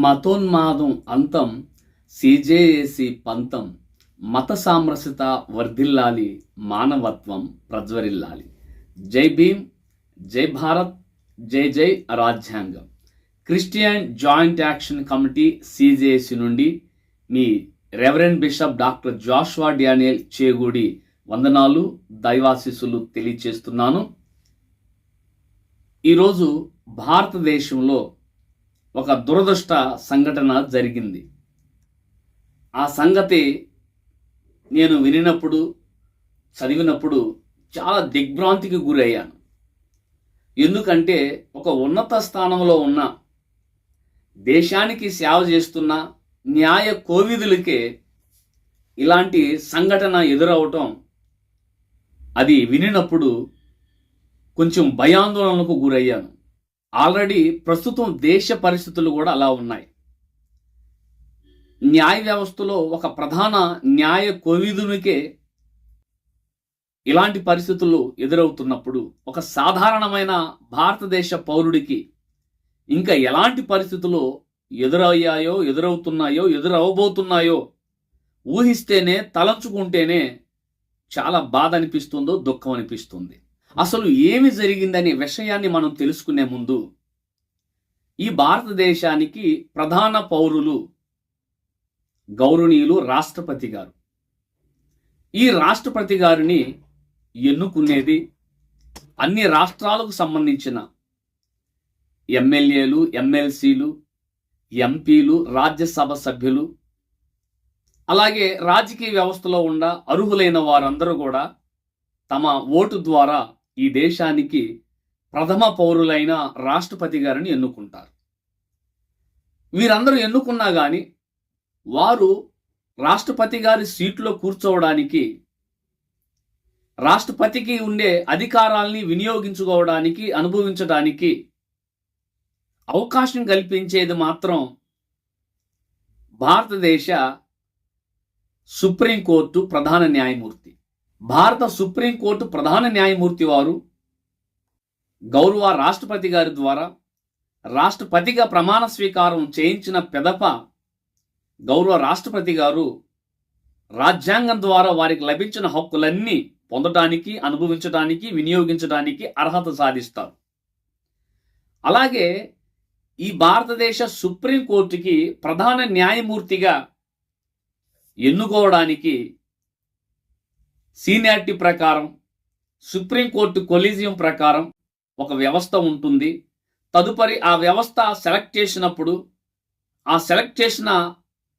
మతోన్మాదం అంతం సిజేఏసి పంతం మత సామరస్యత వర్ధిల్లాలి మానవత్వం ప్రజ్వరిల్లాలి. జై భీమ్ జై భారత్ జై జై రాజ్యాంగం. Christian joint action committee CJC నుండి మీ reverend bishop doctor Joshua Daniel Chegudi వందనాలు దైవాశిస్సులు తెలియచేస్తున్నాను. ఈరోజు భారతదేశంలో ఒక దురదృష్ట సంఘటన జరిగింది. ఆ సంగతి నేను వినినప్పుడు చదివినప్పుడు చాలా దిగ్భ్రాంతికి గురయ్యాను. ఎందుకంటే ఒక ఉన్నత స్థానంలో ఉన్న దేశానికి సేవ చేస్తున్న న్యాయ కోవిదులకే ఇలాంటి సంఘటన ఎదురవటం అది వినినప్పుడు కొంచెం భయాందోళనకు గురయ్యాను. ఆల్రెడీ ప్రస్తుతం దేశ పరిస్థితులు కూడా అలా ఉన్నాయి. న్యాయ వ్యవస్థలో ఒక ప్రధాన న్యాయ కోవిదునికే ఇలాంటి పరిస్థితులు ఎదురవుతున్నప్పుడు ఒక సాధారణమైన భారతదేశ పౌరుడికి ఇంకా ఎలాంటి పరిస్థితులు ఎదురయ్యాయో ఎదురవుతున్నాయో ఎదురవబోతున్నాయో ఊహిస్తేనే తలంచుకుంటేనే చాలా బాధ అనిపిస్తుందో దుఃఖం అనిపిస్తుంది. అసలు ఏమి జరిగిందనే విషయాన్ని మనం తెలుసుకునే ముందు ఈ భారతదేశానికి ప్రధాన పౌరులు గౌరవనీయులు రాష్ట్రపతి గారు. ఈ రాష్ట్రపతి గారిని ఎన్నుకునేది అన్ని రాష్ట్రాలకు సంబంధించిన ఎమ్మెల్యేలు ఎమ్మెల్సీలు ఎంపీలు రాజ్యసభ సభ్యులు అలాగే రాజకీయ వ్యవస్థలో ఉన్న అర్హులైన వారందరూ కూడా తమ ఓటు ద్వారా ఈ దేశానికి ప్రథమ పౌరులైన రాష్ట్రపతి గారిని ఎన్నుకుంటారు. వీరందరూ ఎన్నుకున్నా కానీ వారు రాష్ట్రపతి గారి సీట్లో కూర్చోవడానికి రాష్ట్రపతికి ఉండే అధికారాల్ని వినియోగించుకోవడానికి అనుభవించడానికి అవకాశం కల్పించేది మాత్రం భారతదేశ సుప్రీంకోర్టు ప్రధాన న్యాయమూర్తి. భారత సుప్రీంకోర్టు ప్రధాన న్యాయమూర్తి వారు గౌరవ రాష్ట్రపతి గారి ద్వారా రాష్ట్రపతిగా ప్రమాణ స్వీకారం చేయించిన పెదప గౌరవ రాష్ట్రపతి గారు రాజ్యాంగం ద్వారా వారికి లభించిన హక్కులన్నీ పొందటానికి అనుభవించడానికి వినియోగించడానికి అర్హత సాధిస్తారు. అలాగే ఈ భారతదేశ సుప్రీంకోర్టుకి ప్రధాన న్యాయమూర్తిగా ఎన్నుకోవడానికి సీనియారిటీ ప్రకారం సుప్రీంకోర్టు కొలీజియం ప్రకారం ఒక వ్యవస్థ ఉంటుంది. తదుపరి ఆ వ్యవస్థ సెలెక్ట్ చేసినప్పుడు ఆ సెలెక్ట్ చేసిన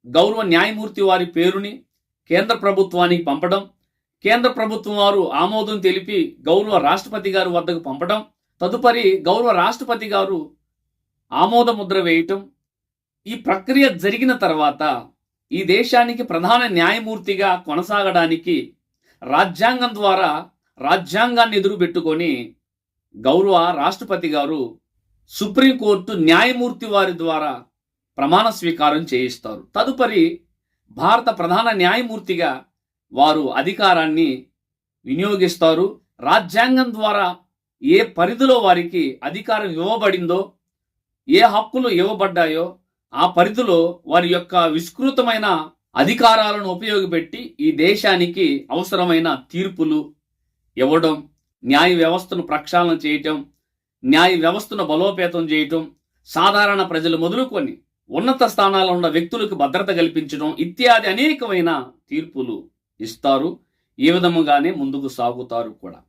గౌరవ న్యాయమూర్తి వారి పేరుని కేంద్ర ప్రభుత్వానికి పంపడం కేంద్ర ప్రభుత్వం వారు ఆమోదం తెలిపి గౌరవ రాష్ట్రపతి గారి వద్దకు పంపడం తదుపరి గౌరవ రాష్ట్రపతి గారు ఆమోద ముద్ర వేయటం ఈ ప్రక్రియ జరిగిన తర్వాత ఈ దేశానికి ప్రధాన న్యాయమూర్తిగా కొనసాగడానికి రాజ్యాంగం ద్వారా రాజ్యాంగాన్ని ఎదురుపెట్టుకొని గౌరవ రాష్ట్రపతి గారు సుప్రీంకోర్టు న్యాయమూర్తి వారి ద్వారా ప్రమాణ స్వీకారం చేయిస్తారు. తదుపరి భారత ప్రధాన న్యాయమూర్తిగా వారు అధికారాన్ని వినియోగిస్తారు. రాజ్యాంగం ద్వారా ఏ పరిధిలో వారికి అధికారం ఇవ్వబడిందో ఏ హక్కులు ఇవ్వబడ్డాయో ఆ పరిధిలో వారి యొక్క విస్తృతమైన అధికారాలను ఉపయోగపెట్టి ఈ దేశానికి అవసరమైన తీర్పులు ఇవ్వడం న్యాయ వ్యవస్థను ప్రక్షాళన చేయటం న్యాయ వ్యవస్థను బలోపేతం చేయటం సాధారణ ప్రజలు మొదలుకొని ఉన్నత స్థానాల్లో ఉన్న వ్యక్తులకు భద్రత కల్పించడం ఇత్యాది అనేకమైన తీర్పులు ఇస్తారు. ఈ విధముగానే ముందుకు సాగుతారు కూడా.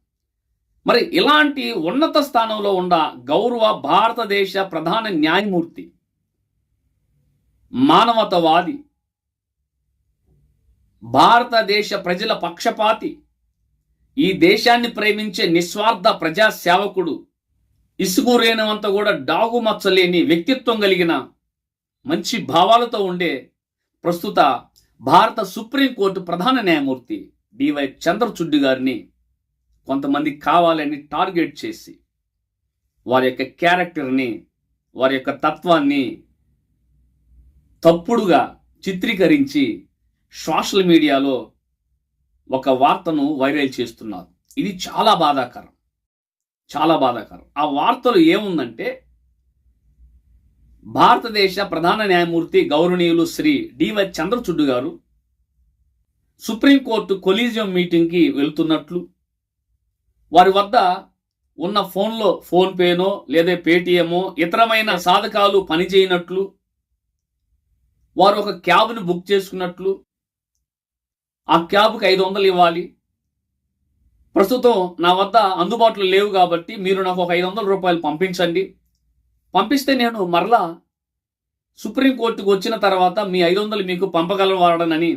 మరి ఇలాంటి ఉన్నత స్థానంలో ఉన్న గౌరవ భారతదేశ ప్రధాన న్యాయమూర్తి మానవతవాది భారతదేశ ప్రజల పక్షపాతి. ఈ దేశాన్ని ప్రేమించే నిస్వార్థ ప్రజా సేవకుడు ఇసుగురేనంత కూడా డాగు మచ్చలేని వ్యక్తిత్వం కలిగిన మంచి భావాలతో ఉండే ప్రస్తుత భారత సుప్రీంకోర్టు ప్రధాన న్యాయమూర్తి డివై చంద్రచూడ్ గారిని కొంతమంది కావాలని టార్గెట్ చేసి వారి యొక్క క్యారెక్టర్ని వారి యొక్క తత్వాన్ని తప్పుడుగా చిత్రీకరించి సోషల్ మీడియాలో ఒక వార్తను వైరల్ చేస్తున్నారు. ఇది చాలా బాధాకరం. చాలా బాధాకరం. ఆ వార్తలు ఏముందంటే భారతదేశ ప్రధాన న్యాయమూర్తి గౌరవనీయులు శ్రీ డివై చంద్రచుడ్డు గారు సుప్రీంకోర్టు కొలీజియం మీటింగ్కి వెళ్తున్నట్లు వారి వద్ద ఉన్న ఫోన్లో ఫోన్పేనో లేదా పేటిఎమో ఇతరమైన సాధకాలు పనిచేయనట్లు వారు ఒక క్యాబ్ను బుక్ చేసుకున్నట్లు ఆ క్యాబ్కి ఐదు వందలు ఇవ్వాలి. ప్రస్తుతం నా వద్ద అందుబాటులో లేవు కాబట్టి మీరు నాకు ఒక ఐదు వందల రూపాయలు పంపించండి. పంపిస్తే నేను మరలా సుప్రీంకోర్టుకు వచ్చిన తర్వాత మీ ఐదు వందలు మీకు పంపగలవాడనని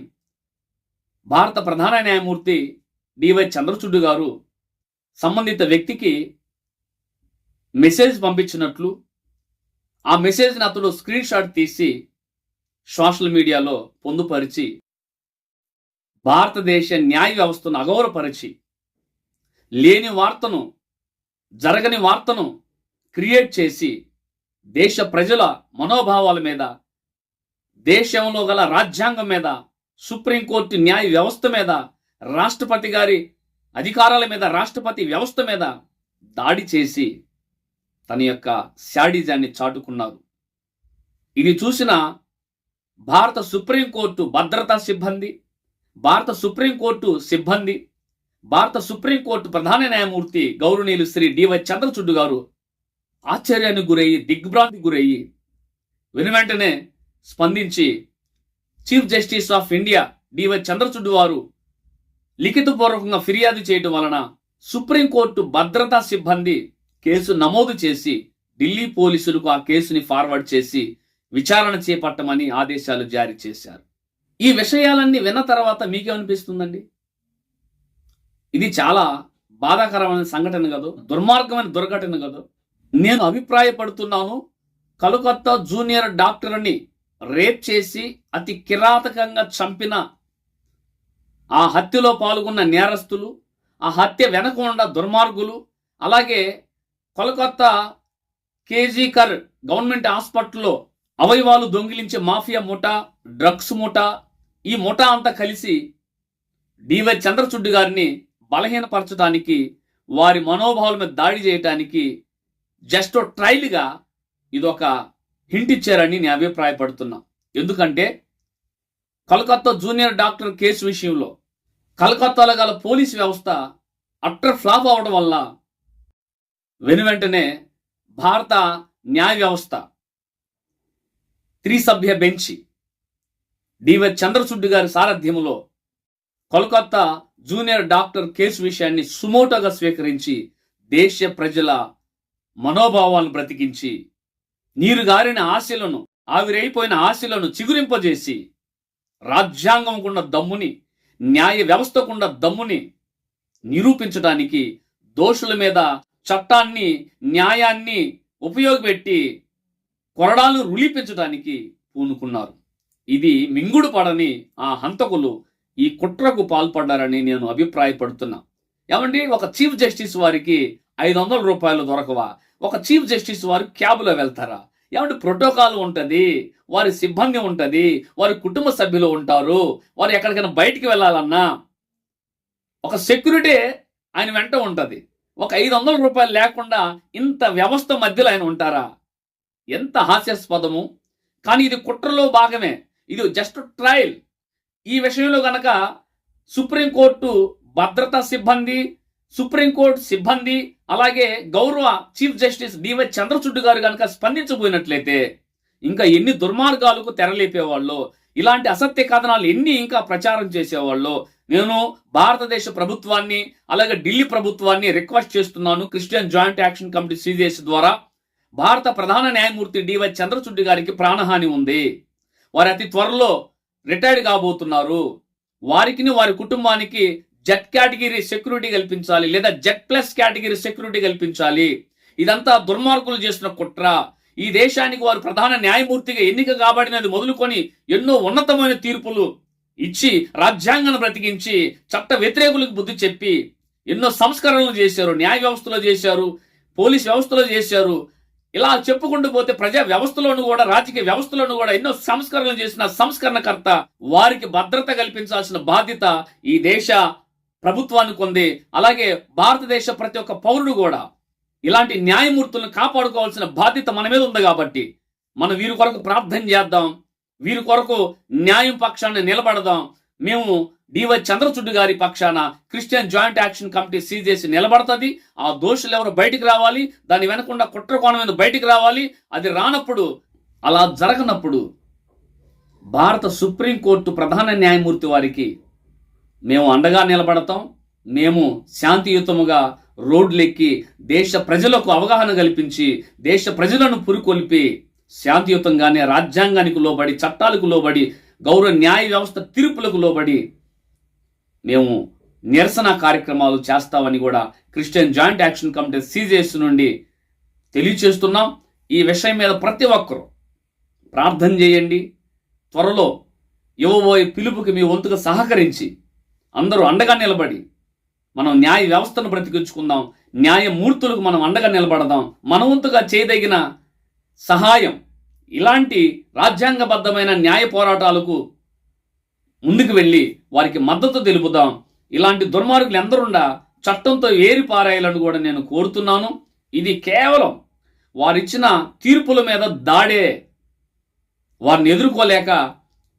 భారత ప్రధాన న్యాయమూర్తి డివై చంద్రచూడ్ గారు సంబంధిత వ్యక్తికి మెసేజ్ పంపించినట్లు ఆ మెసేజ్ని అతడు స్క్రీన్ షాట్ తీసి సోషల్ మీడియాలో పొందుపరిచి భారతదేశ న్యాయ వ్యవస్థను అగౌరవపరిచి లేని వార్తను జరగని వార్తను క్రియేట్ చేసి దేశ ప్రజల మనోభావాల మీద దేశంలో గల రాజ్యాంగం మీద సుప్రీంకోర్టు న్యాయ వ్యవస్థ మీద రాష్ట్రపతి గారి అధికారాల మీద రాష్ట్రపతి వ్యవస్థ మీద దాడి చేసి తన యొక్క శాడిజాన్ని చాటుకున్నారు. ఇది చూసిన భారత సుప్రీంకోర్టు భద్రతా సిబ్బంది భారత సుప్రీంకోర్టు సిబ్బంది భారత సుప్రీంకోర్టు ప్రధాన న్యాయమూర్తి గౌరవనీయులు శ్రీ డివై చంద్రచూడ్ గారు ఆశ్చర్యానికి గురయ్యి దిగ్భ్రాంతికి గురయ్యి వెనువెంటనే స్పందించి chief justice of India DY Chandrachud వారు లిఖితపూర్వకంగా ఫిర్యాదు చేయటం వలన సుప్రీంకోర్టు భద్రతా సిబ్బంది కేసు నమోదు చేసి ఢిల్లీ పోలీసులకు ఆ కేసుని ఫార్వర్డ్ చేసి విచారణ చేపట్టమని ఆదేశాలు జారీ చేశారు. ఈ విషయాలన్నీ విన్న తర్వాత మీకేమనిపిస్తుందండి ఇది చాలా బాధాకరమైన సంఘటన కాదు దుర్మార్గమైన దుర్ఘటన కాదు. నేను అభిప్రాయపడుతున్నాను కలకత్తా జూనియర్ డాక్టర్ని రేప్ చేసి అతి కిరాతకంగా చంపిన ఆ హత్యలో పాల్గొన్న నేరస్తులు ఆ హత్య వెనక ఉన్న దుర్మార్గులు అలాగే కోలకత్తా కేజీకర్ గవర్నమెంట్ హాస్పిటల్లో అవయవాలు దొంగిలించే మాఫియా ముఠా డ్రగ్స్ ముఠా ఈ ముఠా అంతా కలిసి డివై చంద్రచూడ్ గారిని బలహీనపరచడానికి వారి మనోభావాల మీద దాడి చేయటానికి జస్ట్ ట్రైల్గా ఇదొక హింట్ ఇచ్చారని నేను అభిప్రాయపడుతున్నా. ఎందుకంటే కలకత్తా జూనియర్ డాక్టర్ కేసు విషయంలో కలకత్తాలో గల పోలీస్ వ్యవస్థ అట్టర్ ఫ్లాప్ అవడం వల్ల వెను వెంటనే భారత న్యాయ వ్యవస్థ త్రిసభ్య బెంచి డివై చంద్రచూడ్ గారి సారథ్యంలో కోల్కత్తా జూనియర్ డాక్టర్ కేసు విషయాన్ని సుమోటోగా స్వీకరించి దేశ ప్రజల మనోభావాలను బ్రతికించి నీరుగారిన ఆశలను ఆవిరైపోయిన ఆశలను చిగురింపజేసి రాజ్యాంగంకున్న దమ్ముని న్యాయ వ్యవస్థకున్న దమ్ముని నిరూపించడానికి దోషుల మీద చట్టాన్ని న్యాయాన్ని ఉపయోగపెట్టి కొరడాలను రులిపించడానికి పూనుకున్నారు. ఇది మింగుడు పడని ఆ హంతకులు ఈ కుట్రకు పాల్పడ్డారని నేను అభిప్రాయపడుతున్నా. ఏమండి? ఒక చీఫ్ జస్టిస్ వారికి ఐదు వందల రూపాయలు దొరకవా? ఒక చీఫ్ జస్టిస్ వారు క్యాబ్లో వెళ్తారా? ఏమంటే ప్రోటోకాల్ ఉంటుంది వారి సిబ్బంది ఉంటుంది వారి కుటుంబ సభ్యులు ఉంటారు వారు ఎక్కడికైనా బయటికి వెళ్ళాలన్నా ఒక సెక్యూరిటీ ఆయన వెంట ఉంటుంది. ఒక ఐదు వందల రూపాయలు లేకుండా ఇంత వ్యవస్థ మధ్యలో ఆయన ఉంటారా? ఎంత హాస్యాస్పదము! కానీ ఇది కుట్రలో భాగమే. ఇది జస్ట్ ట్రయల్ ఈ విషయంలో గనక సుప్రీంకోర్టు భద్రతా సిబ్బంది సుప్రీంకోర్టు సిబ్బంది అలాగే గౌరవ చీఫ్ జస్టిస్ డివై చంద్రచూడ్ గారు కనుక స్పందించబోయినట్లయితే ఇంకా ఎన్ని దుర్మార్గాలకు తెరలేపేవాళ్ళు ఇలాంటి అసత్య కథనాలు ఎన్ని ఇంకా ప్రచారం చేసేవాళ్ళు నేను భారతదేశ ప్రభుత్వాన్ని అలాగే ఢిల్లీ ప్రభుత్వాన్ని రిక్వెస్ట్ చేస్తున్నాను. Christian joint action committee CGS ద్వారా భారత ప్రధాన న్యాయమూర్తి డివై చంద్రచూడ్ గారికి ప్రాణహాని ఉంది. వారు అతి త్వరలో రిటైర్డ్ కాబోతున్నారు. వారికి వారి కుటుంబానికి జెట్ కేటగిరీ సెక్యూరిటీ కల్పించాలి లేదా జెట్ ప్లస్ కేటగిరీ సెక్యూరిటీ కల్పించాలి. ఇదంతా దుర్మార్గులు చేసిన కుట్ర. ఈ దేశానికి వారు ప్రధాన న్యాయమూర్తిగా ఎన్నిక కాబడినది మొదలుకొని ఎన్నో ఉన్నతమైన తీర్పులు ఇచ్చి రాజ్యాంగాన్ని బ్రతికించి చట్ట వ్యతిరేకులకు బుద్ధి చెప్పి ఎన్నో సంస్కరణలు చేశారు న్యాయ వ్యవస్థలో చేశారు పోలీస్ వ్యవస్థలో చేశారు ఇలా చెప్పుకుంటూ పోతే ప్రజా వ్యవస్థలోను కూడా రాజకీయ వ్యవస్థలోను కూడా ఎన్నో సంస్కరణలు చేసిన సంస్కరణకర్త వారికి భద్రత కల్పించాల్సిన బాధ్యత ఈ దేశ ప్రభుత్వానికి ఉంది. అలాగే భారతదేశ ప్రతి ఒక్క పౌరుడు కూడా ఇలాంటి న్యాయమూర్తులను కాపాడుకోవాల్సిన బాధ్యత మన మీద ఉంది కాబట్టి మనం వీరి కొరకు ప్రార్థన చేద్దాం వీరి కొరకు న్యాయం పక్షాన్ని నిలబడదాం. మేము డివై చంద్రచూడ్ గారి పక్షాన Christian joint action committee CJC నిలబడుతుంది. ఆ దోషులు ఎవరు బయటికి రావాలి? దాని వెనకుండా కుట్ర కోణం మీద బయటికి రావాలి? అది రానప్పుడు అలా జరగనప్పుడు భారత సుప్రీంకోర్టు ప్రధాన న్యాయమూర్తి వారికి మేము అండగా నిలబడతాం. మేము శాంతియుతముగా రోడ్లెక్కి దేశ ప్రజలకు అవగాహన కల్పించి దేశ ప్రజలను పురికొల్పి శాంతియుతంగానే రాజ్యాంగానికి లోబడి చట్టాలకు లోబడి గౌరవ న్యాయ వ్యవస్థ తీర్పులకు లోబడి మేము నిరసన కార్యక్రమాలు చేస్తామని కూడా Christian joint action committee CJS నుండి తెలియచేస్తున్నాం. ఈ విషయం మీద ప్రతి ఒక్కరూ ప్రార్థన చేయండి. త్వరలో ఇవ్వబోయే పిలుపుకి మీ వంతుగా సహకరించి అందరూ అండగా నిలబడి మనం న్యాయ వ్యవస్థను బ్రతికించుకుందాం. న్యాయమూర్తులకు మనం అండగా నిలబడదాం. మన వంతుగా చేయదగిన సహాయం ఇలాంటి రాజ్యాంగబద్ధమైన న్యాయ పోరాటాలకు ముందుకు వెళ్ళి వారికి మద్దతు తెలుపుదాం. ఇలాంటి దుర్మార్గులు ఎందరుండా చట్టంతో ఏరి పారాయాలని కూడా నేను కోరుతున్నాను. ఇది కేవలం వారిచ్చిన తీర్పుల మీద దాడే. వారిని ఎదుర్కోలేక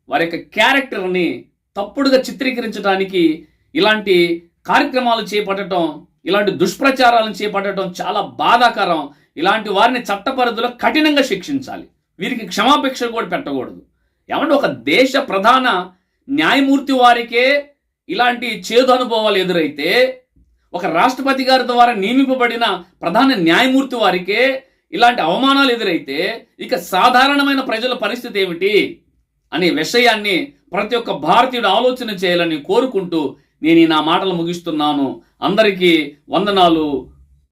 వారి యొక్క క్యారెక్టర్ని తప్పుడుగా చిత్రీకరించడానికి ఇలాంటి కార్యక్రమాలు చేపట్టడం ఇలాంటి దుష్ప్రచారాలను చేపట్టడం చాలా బాధాకరం. ఇలాంటి వారిని చట్ట పరిధిలో కఠినంగా శిక్షించాలి. వీరికి క్షమాపేక్ష కూడా పెట్టకూడదు. ఏమంటే ఒక దేశ ప్రధాన న్యాయమూర్తి వారికే ఇలాంటి చేదు అనుభవాలు ఎదురైతే ఒక రాష్ట్రపతి గారి ద్వారా నియమింపబడిన ప్రధాన న్యాయమూర్తి వారికే ఇలాంటి అవమానాలు ఎదురైతే ఇక సాధారణమైన ప్రజల పరిస్థితి ఏమిటి అనే విషయాన్ని ప్రతి ఒక్క భారతీయుడు ఆలోచన చేయాలని కోరుకుంటూ నేను ఈ నా మాటలు ముగిస్తున్నాను. అందరికీ వందనాలు.